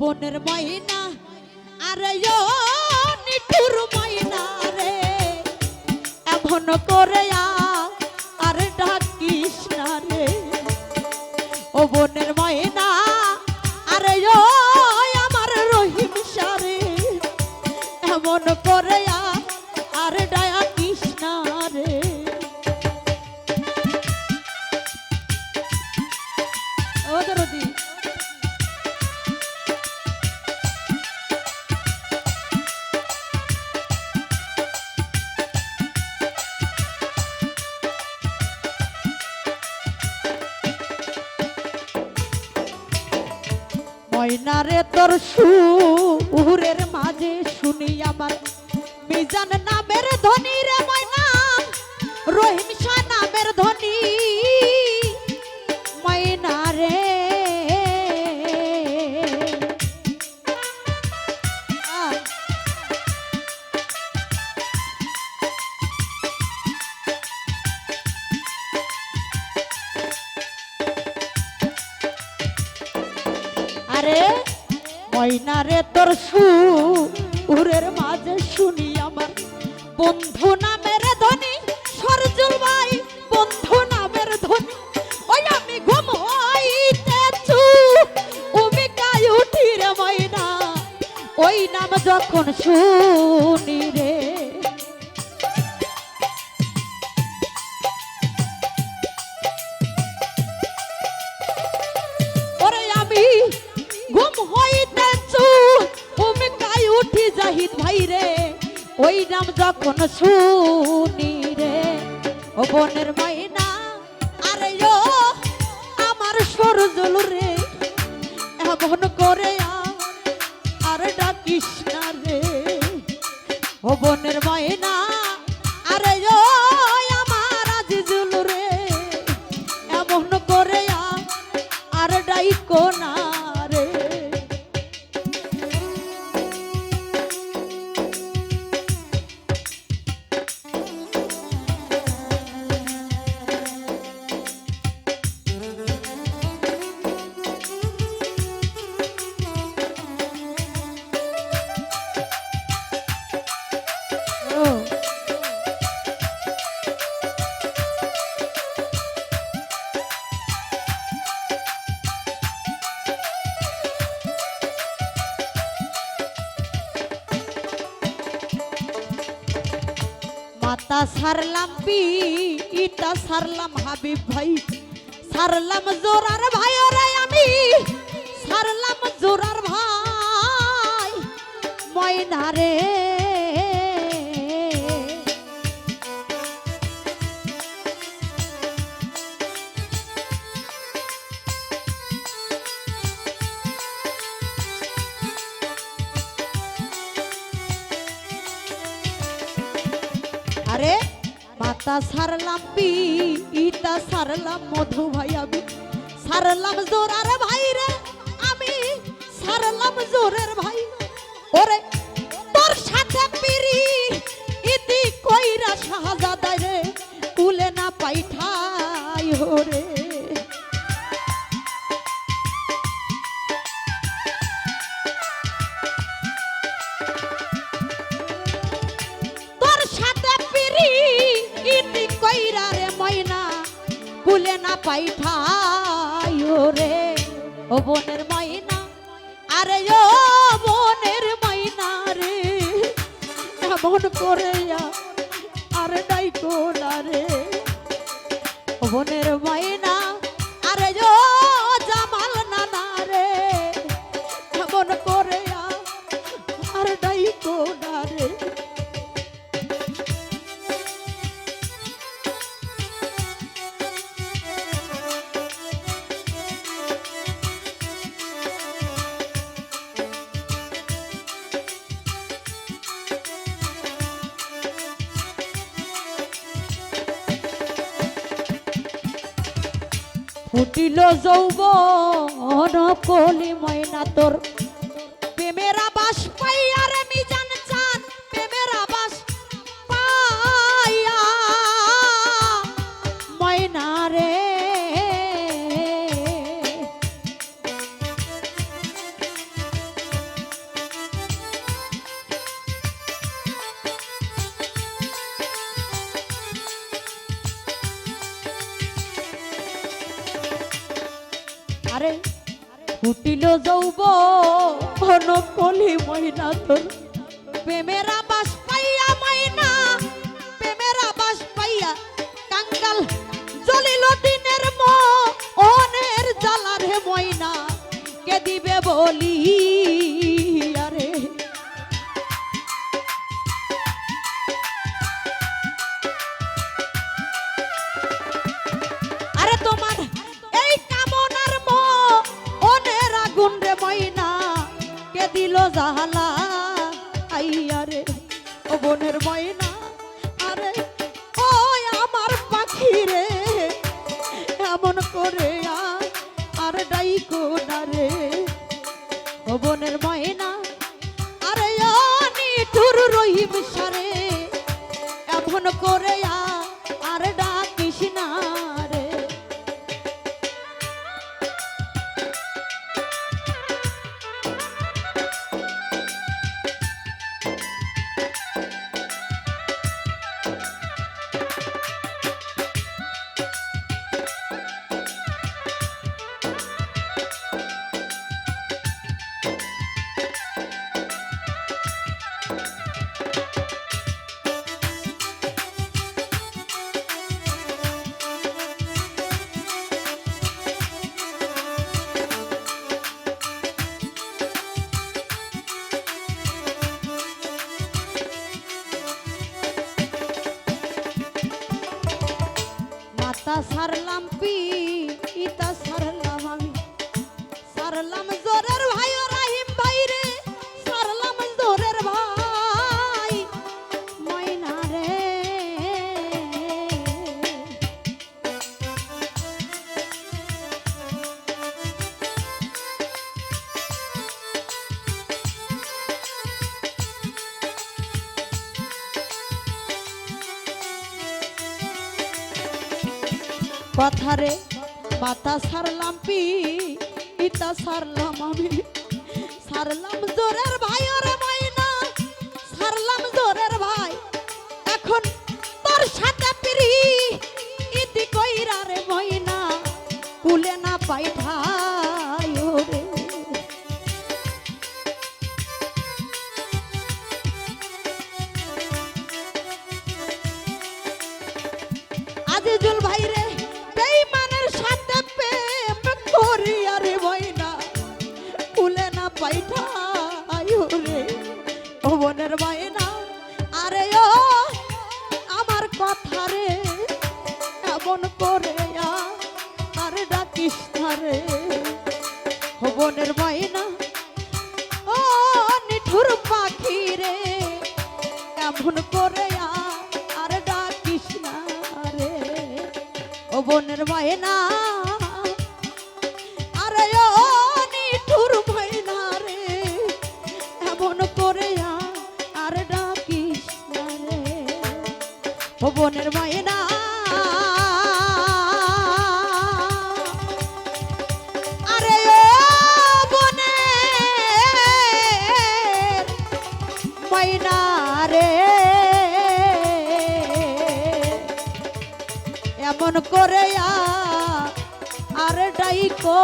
বনের ময়না, আরে নিঠুর ময়না রে। এমন করে আর ডাকিস না রে। ও বনের ময়না, আরে আমার রহিম সারে। এমন ময়নারে তোর সুরের মাঝে শুনি আমার মিজান নামের ধনী আরে ময়না রে তোর সুরের মাঝে শুনি আমার। বন্ধু নামের ধনী সরজুল ভাই, বন্ধু নামের ধনী ওই আমি ঘুম হইতেছু উমিকাই উঠি রে ময়না। ওই নাম যখন শুনি উঠি ভাই রে, ওই নাম যখন শুনি রে, ও বনের মাইনা, আরে ও আমার সরজল রে, এমন করে আর ডাকিস না রে, ও বনের মাইনা মাতা সারলাম পি সারলাম হাবিব ভাই। সারলাম জোরার ভাই, ওরে আমি। সারলাম জোরার ভাই। ময়না রে। আরে, মাতা সারলাম পি ইটা সারলাম মধু ভাই, আমি সারলাম জোর। আরে ভাই রে, আমি সারলাম জোরের ভাই। ওরে, তোর সাথে পিরি, ইতি কইরা শাহজাদা রে কুলে না পাইঠাই হরে ও বোনের ময়না আরে ও বোনের ময়না রে। এমন করে আর ডাইকো না রে। বনের ময়না ফুটিল যৌবন কলি ময়না তোর আরে ফুটিল যৌব, ঘন কলি মহিনা তোর। প্রেমের আবাস পাইয়া মাইনা প্রেমের আবাস পাইয়া কাঙ্গাল জ্বলিল দিনের মনের জ্বালার হে ময়না, কে দিবে বলি? দিল জাহালা। আইয়া রে, ও বোনের ময়না। আরে ও আমার পাখি রে, এমন করে আর ডাইকো রে। ও বোনের ময়না, আরে, ও নিঠুর রহিম সারে। সারলাম পি কথারে পাতা সারলাম পি ইতা সারলাম আমি। সারলাম জোরের ভাই, ওরে ভাই না সারলাম জোরের ভাই। এখন তোর সাথে ডাকিস হবনের রে ও নিঠুর পাখি রে এমন করে আর ডাকিস না রে। হবনের বোনের ময়না রে। এমন করে আর ডাইকো